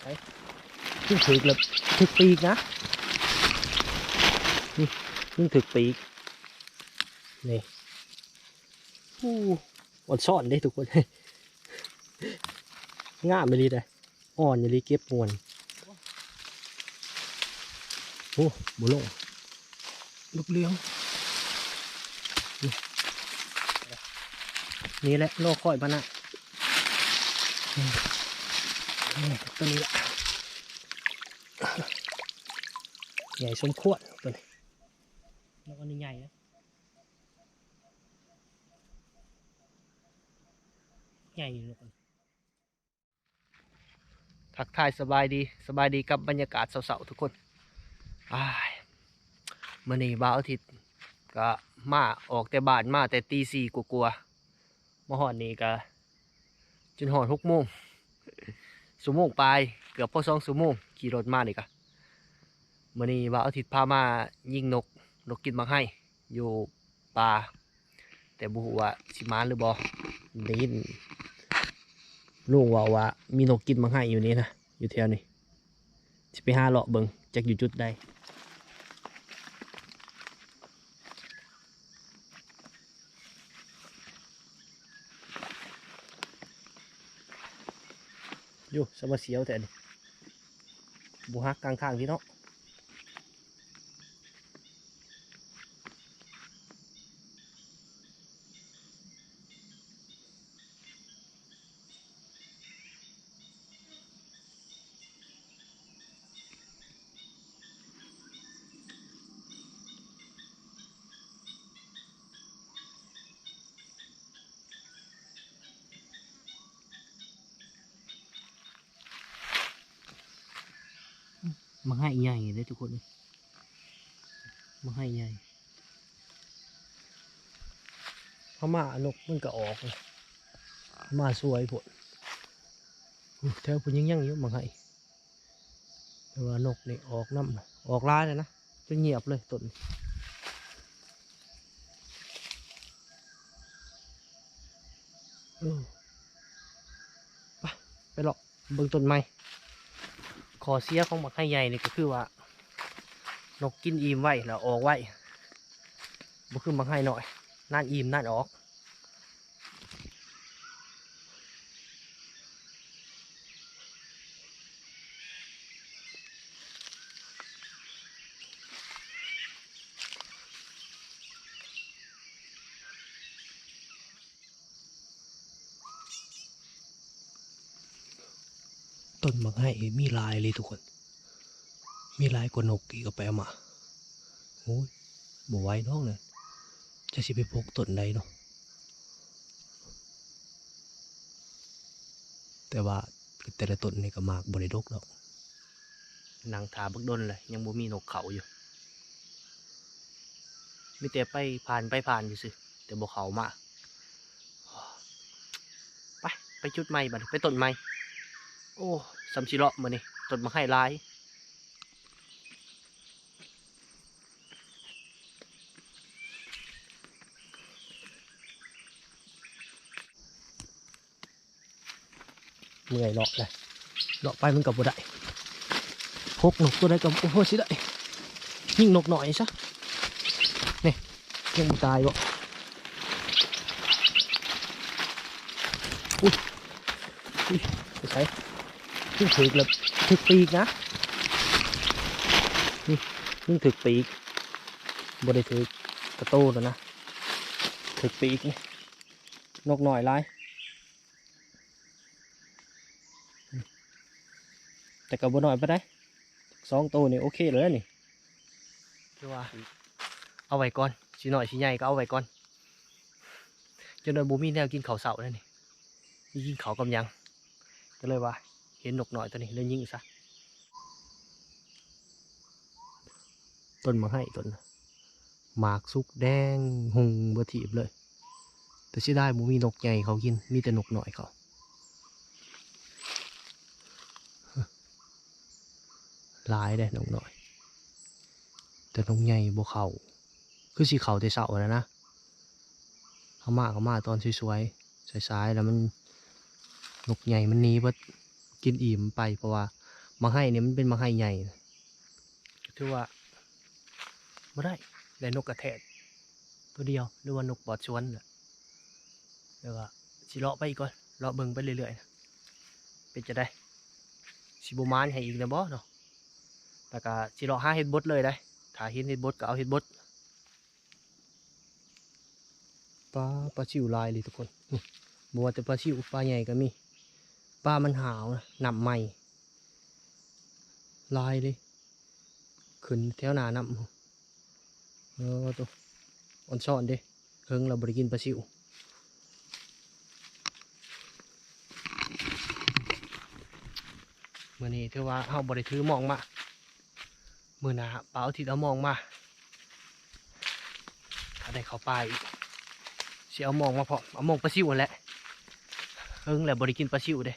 ใช่ยิ่งถึกแล้วถึกปีกนะนี่ยิ่งถึกปีก นี่อู้อ่อนซ่อนได้ทุกคนง่ามไปเลยเลยอ่อนอย่าลีเก็บมวนโอ้บุลงลูกเลี้ยงนี่นี่แหละโลกคอยมันอะนี่นี่ ตัวนี้แหละใหญ่สมควรตัวนี้แล้วก็นี่ใหญ่นะใหญ่อยู่เลยทักทายสบายดีสบายดีกับบรรยากาศเสาๆทุกคนอ้ายมื่อนี้บ่าวอาทิตย์ก็มาออกแต่บ้านมาแต่ตีสี่กลัวๆมาหอดนี้ก็จนหอดหกโมง สุโมงปลายเกือบพอสองสุโมงขี่รถมานี่กะมื่อนี้ว่าอาทิตย์พามายิงนกนกกินมังให้อยู่ป่าแต่บุหัวสิมานหรือบอได้ยินลุงว่าว่ามีนกกินมังให้อยู่นี่นะอยู่แถวนี้จะไปหาเลาะเบิงจากอยู่จุดใด อยู่สมาเสียวแต่นี่บุหักกลางข้างที่เนาะ มา ให้ใหญ่เลยทุกคนมาให้ใหญ่พม่านกมันก็ออกเลยพมาสวยผลแถวพุ่นยังยังอยู่มาให้แต่ว่านกนี่ออกน้ำออกร้ายเลยนะจนเงียบเลยต้นไปไปหรอกเบิ่งต้นไม้ขอเสียของหมักให้ใหญ่นี่ก็คือว่า นกกินอิ่มไว้แล้วออกไว้บ่คือหมักให้หน่อยนั่นอิ่มนั่นออกต้นมักให้มีลายเลยทุกคน มีลายกว่านกอีกก็ไปเอามาโอ้ยบ่ไว้น้องเลยจะสิไปพกต้นใดเนาะแต่ว่าแต่ละต้นนี่ก็มากบริดกดอกนางถาบักดนเลยยังบ่มีนกเขาอยู่มีแต่ไปผ่านไปผ่านอยู่สิแต่บ่เขามาไปไปจุดใหม่บัดไปต้นใหม่โอ้สัมชิเลาะมือนี่ต้นมาให้ลาย เลาะไปมันกับบ่ได้พกนกตัวใดกับโอ้โหสิได้ยิ่งนกหน่อยซะนี่ยังบ่ตายบ่อุ้ยอุ้ยไปใส่ยิ่งถึกแล้วถึกปีกนะนี่ยิ่งถึกปีกบ่ได้ถึกกระ โตแล้วนะถึกปีกนี่นกหน่อยหลายแต่กับบหน่อยไปได้สองตัวนี่โอเคเลยนี่คือว่าเอาไว้ก่อนสิหน่อยสิใหญ่ก็เอาไว้ก่อนจนโดนบูมีแนวกินเขาวเสาแล้วนี่ยิงเขาวกำยังก็เลยว่า เห็นนกหน่อยตัวนี้เลยยิงซะต้นมาให้ต้นน่ะหมากสุกแดงหุงบะถีบเลย แต่เสียดายบูมีนกใหญ่เขากินมีแต่นกหน่อยเขา ลายได้น้องหน่อย แต่น้องใหญ่บ่เขาคือสีเขาแต่เสาแล้วนะเขามาเขามาตอนสวยๆสายๆแล้วมันนกใหญ่มันหนี้ว่ากินอิ่มไปเพราะว่ามาให้เนี่ยมันเป็นมาให้ใหญ่ถือว่าไม่ได้ได้นกกระแทกตัวเดียวหรือว่านกปลอดชวนน่ะแล้วก็สิเลาะไปอีกก่อนเลาะเบิ่งไปเรื่อยๆเป็นจะได้สิบมานให้อีกเลยบ่เนาะ แล้วก็สิเลาะหาเห็ดบดเลยได้ถ้าเห็นเห็ดบดก็เอาเห็ดบดปลาปลาชิวลายเลยทุกคนบัวแต่ปลาชิวปลาใหญ่ก็มีปลามันหาวนะหนำใหม่ ลายเลยขึ้นแถวหน้าน้ำเออตัวอ่อนซ่อนเด้เฮิงเราบริกินปลาซิวมื่อนี้ถือว่าเฮาบริถือมองมา มือหนาเปล่าที่เอามองมา ถ้าได้เข้าป่าอีกสิเอามองมาพร้อเอามองปลาซิวอันแหละเฮิงแหละบริกินปลาซิวเด้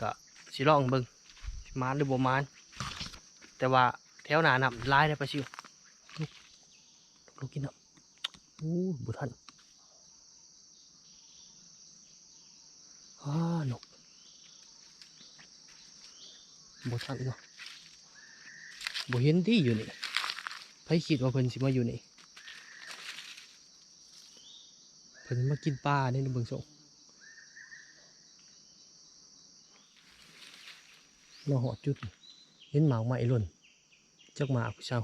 ก็สิลองเบิงมานหรือบ่มาน แต่ว่าแถวหนานับลายได้ปลาชิวลูกกินน้ำอู้บุทันอ้านกบุทันเนาะ บ่เห็นที่อยู่นี่ไผคิดว่าเพิ่นสิมาอยู่นี่เพิ่นมากินปลาเนี่ยในเบิ่งส่งเราหอดจุด เห็นหมากไหม้หล่นจักหมากเช้า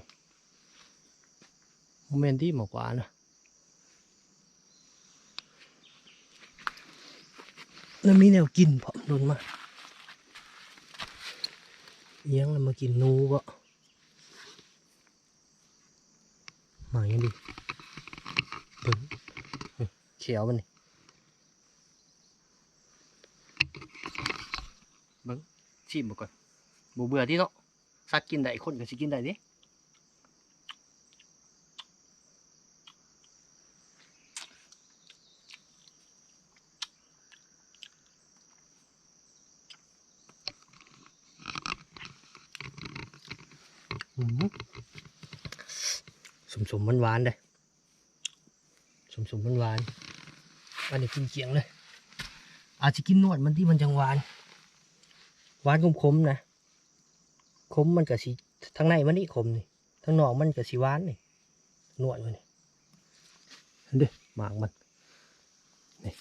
โมเมนที่หมากกว่านะแล้วมีแนวกินพร้อมหล่นมาเลี้ยงแล้วมากินนูก็ หมาอยังดีเบิ่งเขียวมันนี่เบิ่งชิมมาก่อนบูเบื่อที่เนาะสัตว์กินได้คนก็สิกินได้ดิอืมส มสมมันหวานๆเลยสมสมมันหวานๆอันนี้กินเกียงเลย อาจจะกินนวดมันที่มันจังหวาน หวานคมๆนะ คมมันก็สีทั้งในมันนี่คมนี่ทั้งนอกมันก็สีหวานนี่นวดมันนี่เห็นเด้หมากมัน นี่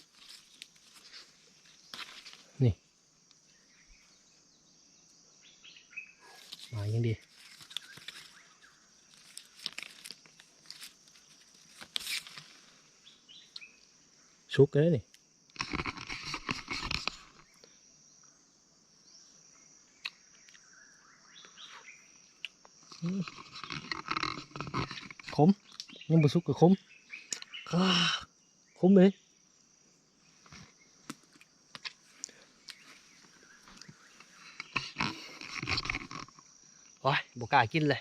นี่หมากยังดี ชุกเลยนี่ขมยังบ่สุกก็ขมอ้าขมเลยโอ้ยบ่กล้ากินเลย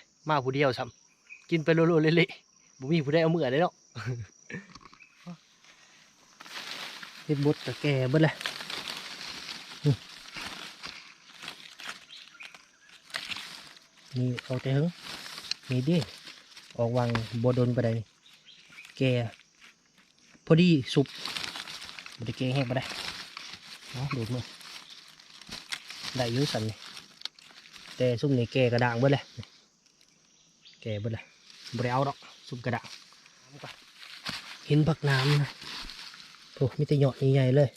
ที่บดเอามือได้เนาะเฮ็ดบดก็แก่เบิดเลยนี่เอาแต่หึงนี่ดิออกวางบดโดนไปได้นี่แกพอดีสุกบดแกงแห้งไปได้เนาะดูดมือได้ยุ่สันนี่แต่ซุ่มนี่แกกระด้างเบิดเลยนี่แกเบิดเลยบริเอาดอกซุ่มกระด้างเห็นผักน้ำนะ อ้มีแต่หยอดใหญ่ๆเลย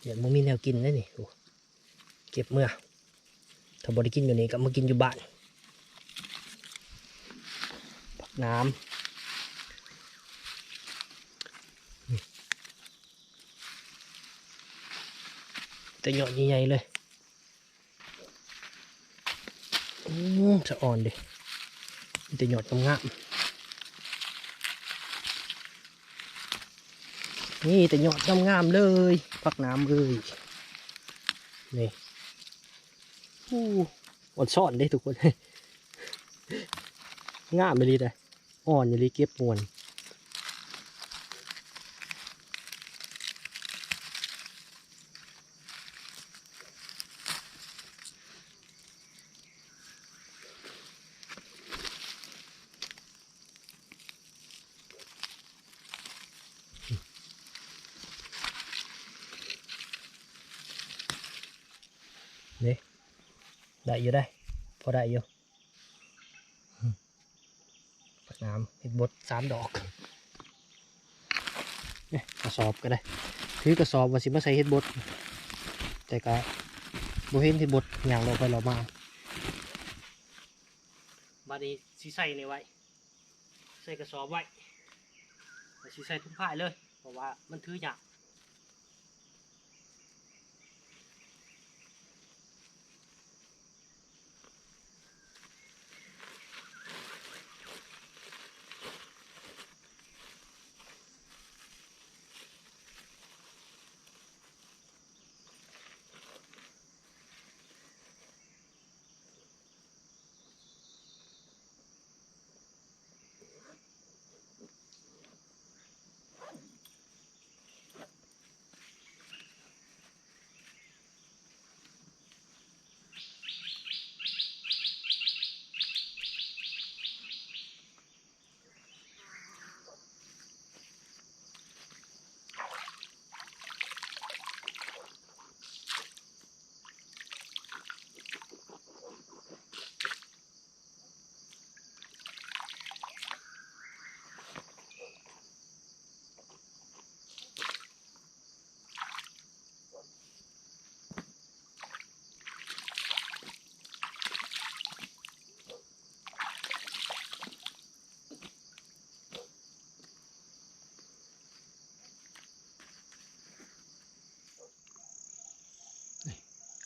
เดี๋ยวมึงมีแนวกินเลยนี่โอ้เก็บเมื่อถ้าบริกินอยู่นี่ก็มากินอยู่บ้านผักน้ำแต่หยอดใหญ่ๆเลยอืมจะอ่อนดิมีแต่หยอดงาม นี่แต่ยอดงามๆเลยพักน้ำเลยนี่อู้อ่อนซ่อนเด้ทุกคน งามเลยได้อ่อนอย่าลีเก็บมวน ได้อยู่ได้ พอได้อยู่อืมปักน้ำเห็ดบดสามดอกเนี่ยกระสอบก็ได้ ถือกระสอบว่าสิมาใส่เห็ดบด แต่ก็บเห็นเห็ดบดอย่างเราไปเรามาบาดนี้สิใส่ในไว้ ใส่กระสอบไว้แล้วสิใส่ทุกผ้ายเลย เพราะว่ามันถือยาก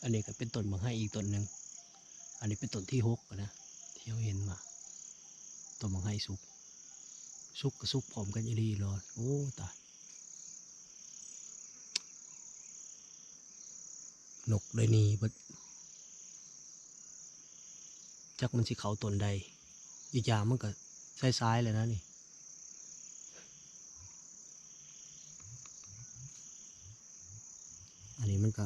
อั นนี้ก็เป็นต้นมะให้อีกต้นหนึ่งอันนี้เป็นต้นที่หกอะนะที่เราเห็นมาต้นมะให้สุกสุกกับสุกพร้อมกันอีรีเลยโอ้ตายนกเลยหนี่บดจักมันสิเขาต้นใด อีกอย่างมันก็ซ้ายๆเลยนะนี่อันนี้มันก็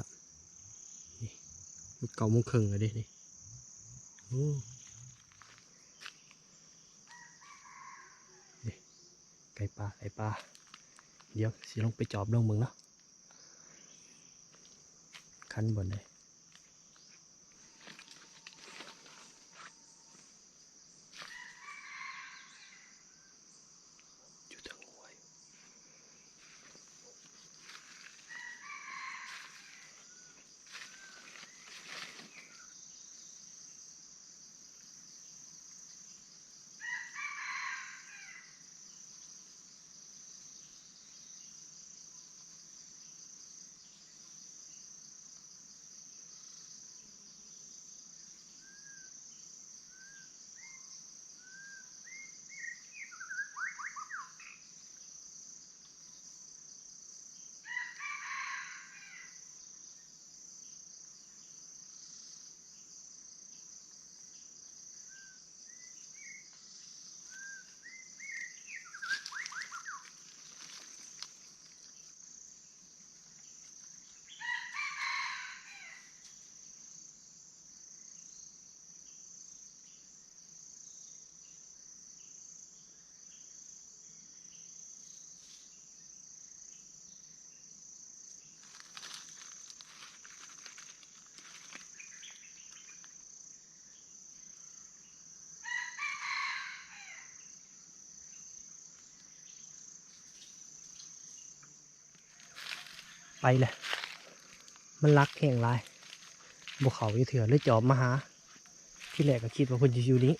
เก่าโมงครึ่งเลยดินี่โอ้นี่ไก่ปลาไก่ปลาเดี๋ยวสิลงไปจอบลงมึงเนาะคันบนเลยทางห้วย ไปเลย มันรักแห่งไรบวเขาอยู่เถื่อเลยจอบมาหา ที่แรกก็คิดว่าคนจะอยู่นี้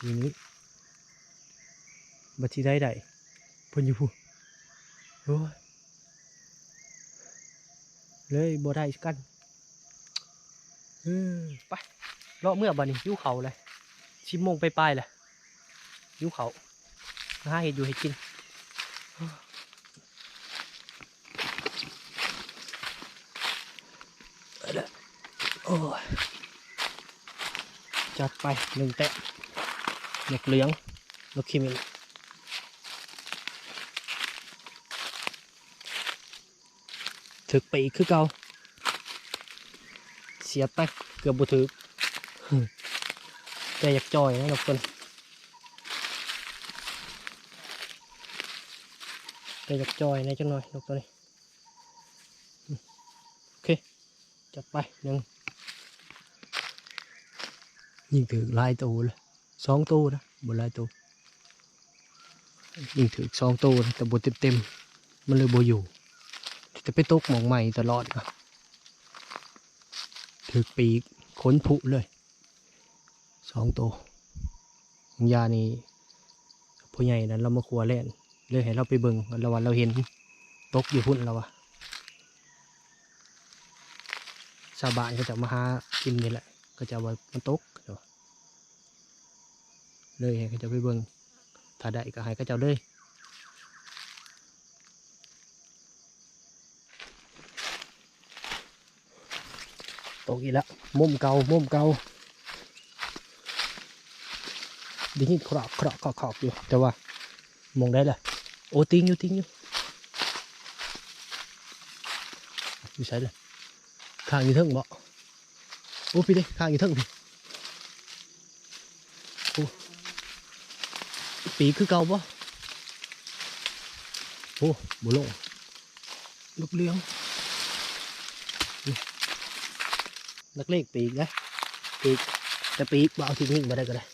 อยู่นี้บัตรได้ได้พนอยู่พูโอ้ยเลยบ่ได้กันเออไปเลาะเมื่อบัดนี้ยิ้วเขาเลยชิมมงไปปลายๆเลยยิ้วเขาหาเห็ดอยู่ให้กิน โอ้ยจัดไปหนึ่งแตะหนกเหลืองนกขีมินถึกไปอีกคือเก่าเสียดไปเกือบบุถึกแต่อยากจอยนะนกตัวนี้แต่อยากจอยนะจังหน่อยนกตัวนี้ จัดไปหนึ่งยิงถือลายตัวเลยสองตัวนะบนลายตัวยิงถือสองตัวนะแต่บนเต็มๆมันเลยโบอยู่จะไปตกหมองใหม่ตลอดนะถือปีกขนผุเลยสองตัวยานี่ผู้ใหญ่นั้นเรามาขัวเล่นเลยให้เราไปเบิ่งแล้ววันเราเห็นตกอยู่พุ่นแล้ววะ ชาวบ้านก็จะมาหากินนี่แหละ ก็จะว่ามันตกเดี๋ยวเลยให้เขาจะไปเบิ่งถ้าได้ก็ให้เขาเจ้าเลยตกอีกแล้วมุมเก่ามุมเก่าไดีนี่ครอกครอกครอกครอกอยู่แต่ว่ามองได้เลยโอ้ติงอยู่ติงอยู่อยู่ใช่เลย ข้างอยู่งบ่โอ้พี่ดิข้างอยู่งพี่โอ้ปีคือเก่าบ่โอ้บุลงลูกเลี้ยงนักเลงปีกนะปีกแต่ปีกบ่เอาทิ้งนิ่งมาได้ก็ได้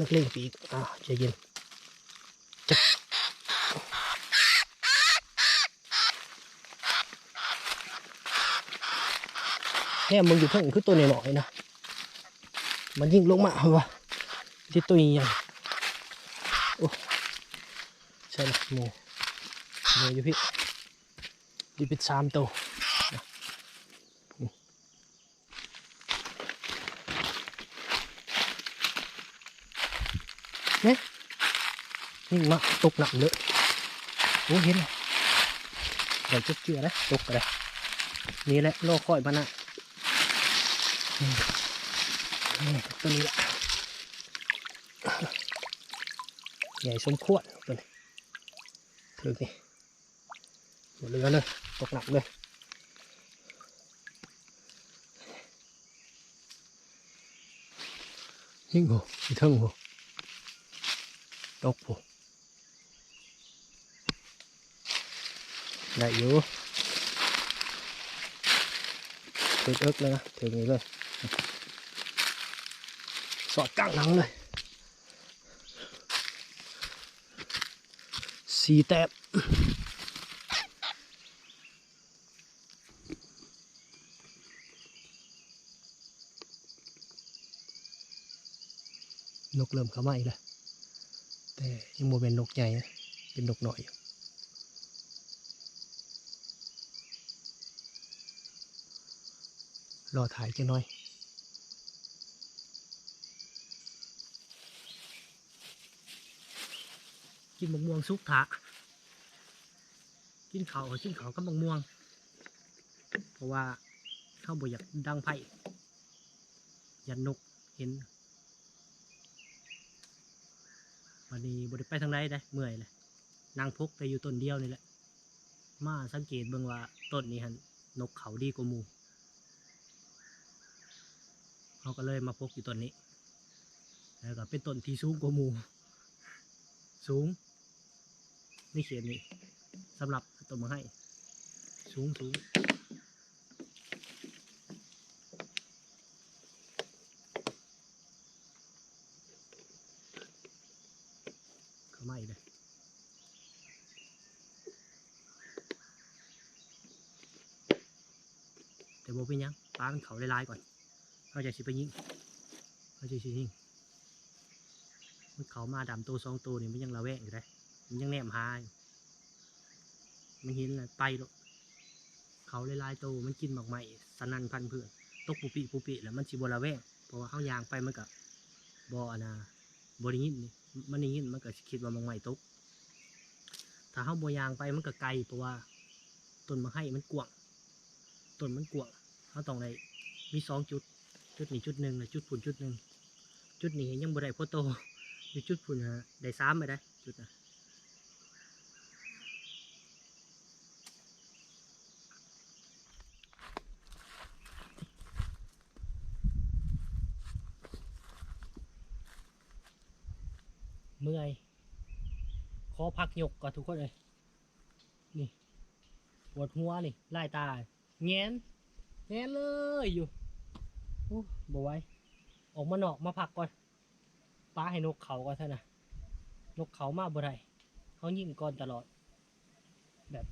นักเลงปีกอ่าใจเย็นจับ เนี่ยมึงอยู่เพิ่งคือตัวหน่อยๆนะมันยิ่งลงมาเหรอวะที่ตัวใหญ่โอ้ใช่ละหมูหมูอยู่พี่อยู่เป็นสามตัวนะนี่เนี่ยยิ่งมาตกหนักเลยโอ้เห็นเลยเดี๋ยวจะเจือนะตกเลยนี่แหละโลคอยมันะ ตัวนี้แหละใหญ่สมควรตัวนี้ถึงนี่หมดเรือเลยตกหนักเลยยิ่งโหอีเทิงโหตกโหได้อยู่ถึงเอิกเลยนะถึงนี้เลย สอดกลางหลังเลยสีแต้มนกเริ่มเข้ามาอีกแล้วแต่ยังโมเป็นนกใหญ่เป็นนกหน่อยอยู่รอถ่ายจังหน่อย กินมะม่วงสุกถะกินเขากินเขากับมะม่วง เพราะว่าเข้าบ่อยากดังไผ่ยันนกเห็นวันนี้บ่ได้ไปทางใดได้เมื่อยเลยนางพกแต่อยู่ต้นเดียวนี่แหละ มาสังเกตเบิ่งว่าต้นนี้หันนกเขาดีกว่ามูเขาก็เลยมาพกอยู่ต้นนี้ แล้วก็เป็นต้นที่สูงกว่ามูสูง นี่เขียนนี่สำหรับตัวมาให้ สูงสูงเข้ามาอีกเลยแต่โบเป็นยังปลามันเขาลายๆก่อนเขาจะสิไปยิงเขาจะสิยิงมันเขามาดำตัวสองตัวนี่มันยังระแวงอยู่เลย มันยังแนมหายมันเห็นเลยไปหรอกเขาลายๆตัวมันกินหมากใหม่สนันพันเพื่อนตกปุปิปุปิแล้วมันสิบระแวงเพราะว่าเขายางไปมันกับบอนะบริยินนี่มันยินมันก็สิคิดว่าหมากใหม่ตกถ้าเขาบอยางไปมันก็ไกลเพราะว่าต้นมะไห้มันกว้างต้นมันกว้างเขาต้องได้มีสองจุด จุดนี้จุดหนึ่งและจุดพุ่นจุดหนึ่งจุดนี้ยังบ่ได้พอโตอยู่จุดพุ่นฮะได้สามไปได้จุดนะเมื่อยขอ พักยกก่อนทุกคนเลยนี่ปวดหัวนี่ไล่ตาแงนแน่เลยอยู่โอ้บ่ไหวออกมาหนอกมาพักก่อนป้าให้นกเขาก่อนเท่านะนกเขามาบ่ได้เขายิงก่อนตลอด แบบ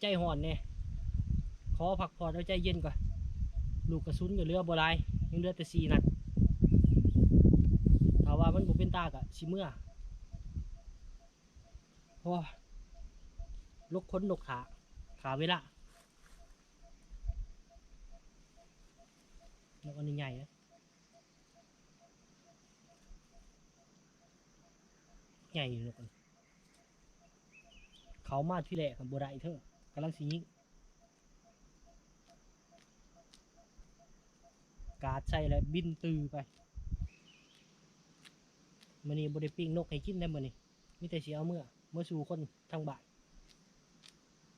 ใจห่อนเนี่ยขอพักผอแล้วใจเย็นก่อนลูกกระสุนกับเรือบ่ได้ยังเหลือแต่สี่นัดถ้าว่ามันบ่เป็นตากะชิเมื่อ โอ้ยลกค้นนกขา ขาเวลานกอันนี้ใหญ่นะใหญ่อยู่นกเขามาที่แหลกกับบัวได้เถอะกำลังสิยิงกาดใส่แล้วบินตือไปมันนี่บริปิ้งนกให้กินได้มันนี่มีแต่เสียเอาเมื่อ มื่อสู่คนทางบ่าย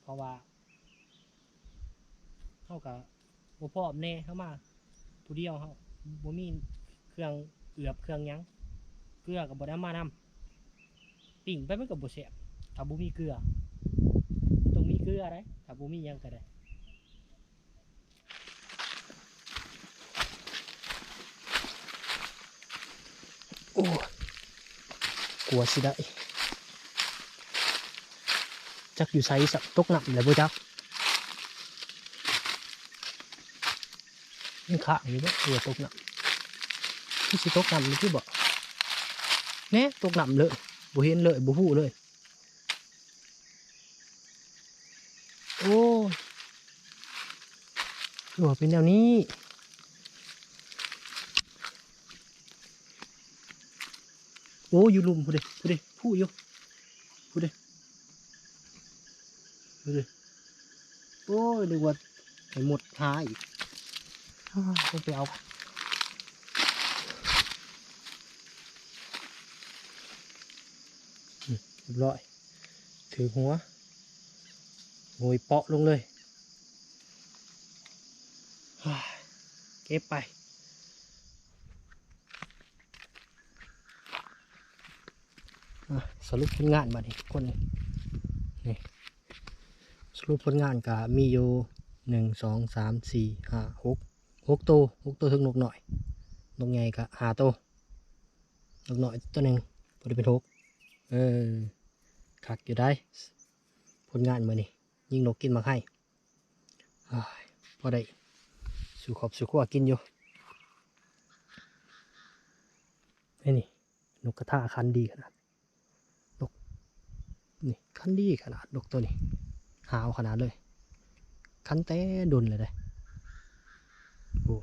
เพราะว่าเท่ากับบ่พร้อแน่เข้ามาผู้เดียวเฮาบ่มีเครื่องเอือบเครื่องยังเกลือกับบ่ได้มานำปิ่งไปมันก็บ่แซ่บถ้าบ่มีเกลือต้องมีเกลือได้ถ้าบ่มียังก็ได้โอ้กลัวสิได้ จักอยู่ไสสักตกหน้ำแล้วบ่จักยังขางอยู่บ่ตัวตกหน้ำที่สิตกหน้ำนี่คือบ่แน่ตกหน้ำเลยบ่เห็นเลยบ่ฮู้เลย โอ้ยคือว่าเป็นแนวนี้โอ้อยู่หลุมพูดดิพูดดิพูดอยู่พูดดิ ดูดิโอ้ยนึกว่าให้หมดหาอีกต้องไปเอาอืมเรียบร้อย ถือหัวโงยเปาะลงเลย เก็บไปสรุปผลงานมาดิคนนี้ รุปผลงานก็มีอยู่หนึ่งสองสามสี่ห้าหกหกตัวหกตัวถึงนกหน่อยนกใหญ่ก็หาตัวนกหน่อยตัวหนึ่งพอดีเป็นหกเออคักอยู่ได้ ผลงานมือนี่ยิ่งนกกินมาให้พอได้สู่ขอบสู่ขั้วกินอยู่นี่นี่นกกระทาคันดีขนาดนกนี่คันดีขนาดนกตัวนี้ หาวขนาดเลย คันแต่ดนเลยได้โอ้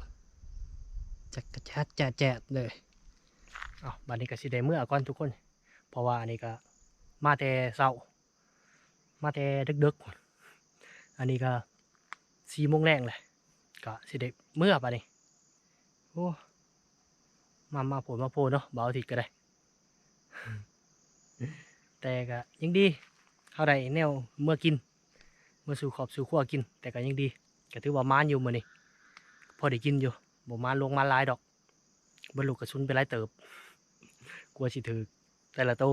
จักกระแจดแจ๊ดแจ๊ดเลยเอาบัดนี้ก็สิได้เมื่อก่อนทุกคน เพราะว่าอันนี้ก็มาแต่เช้ามาแต่ดึกๆ อันนี้ก็สี่โมงแรงเลยก็สิได้เมื่อบัดนี้โอ้มามาโผล่มาโผล่เนาะเบาทิดก็ได้ แต่ก็ยังดีเท่าไรแนวเมื่อกิน เมื่อสู่ขอบสู่ขั้วกิน แต่ก็ยังดีก็ถือว่ามานอยู่มื้อนี้พอได้กินอยู่บ่มาลงมาหลายดอกบรรลุกระสุนไปหลายเติบ กลัวสิถือแต่ละโต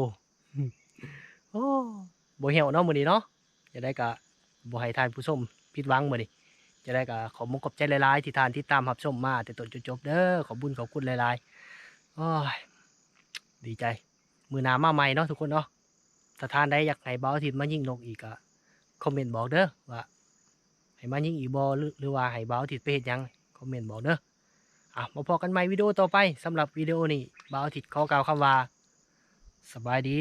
โอ้บ่เหี่ยวเนาะมื้อนี้เนาะจะได้กะบ่ให้ทานผู้ชมผิดหวังมื้อนี้จะได้กะขอบมุกขอบใจหลายๆที่ทานที่ตามรับชมมา แต่ต้นจนจบเด้อขอบบุญขอบคุณหลายๆโอ้ยดีใจ มือหนามาใหม่เนาะทุกคนเนาะถ้าทานได้อยากให้เบาอาทิตย์มายิงนกอีกก็ คอมเมนต์บอกเด้อว่าให้มายิงอีบอหรือหรือว่าให้บ่าวทิดไปเฮ็ดหยังคอมเมนต์บอกเด้ออะมาพอกันใหม่วิดีโอต่อไปสำหรับวิดีโอนี้บ่าวทิดขอกล่าวคำว่าสบายดี